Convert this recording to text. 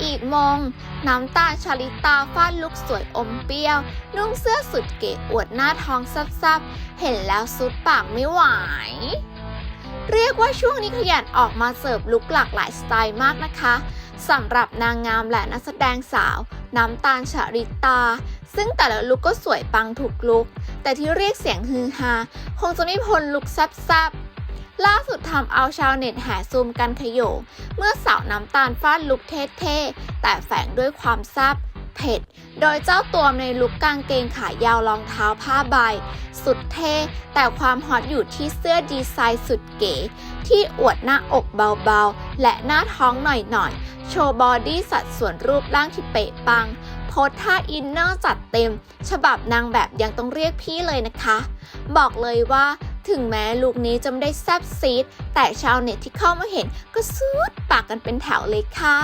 จีบมง น้ำตาชาลิตาฟาดลุกสวยอมเปรี้ยว นุ่งเสื้อสุดเก๋อวดหน้าท้องซับๆ เห็นแล้วซุดปากไม่ไหว เรียกว่าช่วงนี้ขยันออกมาเสิร์ฟลุกหลากหลายสไตล์มากนะคะสำหรับนางงามและนักแสดงสาว น้ำตาลชาริตา ซึ่งแต่ละลุกก็สวยปังถูกลุก แต่ที่เรียกเสียงฮือฮาคงจะไม่พ้นลุกแซบๆ ล่าสุดทำเอาชาวเน็ตแห่ซูมกันขยโยงเมื่อสาวน้ำตาลฟาดลุกเท่ๆ แต่แฝงด้วยความแซบเผ็ด โดยเจ้าตัวในลุกกางเกงขายาวรองเท้าผ้าใบ สุดเท่ แต่ความฮอตอยู่ที่เสื้อดีไซน์สุดเก๋ ที่อวดหน้าอกเบาๆ และหน้าท้องหน่อยๆ โชว์บอดี้สัดส่วนรูปร่างที่เป๊ะปังโพสท่าอินเนอร์จัดเต็ม ฉบับนางแบบยังต้องเรียกพี่เลยนะคะ บอกเลยว่า ถึงแม้ลุคนี้จะไม่ได้แซบซีดแต่ชาวเน็ตที่เข้ามาเห็นก็ซูดปากกันเป็นแถวเลยค่ะ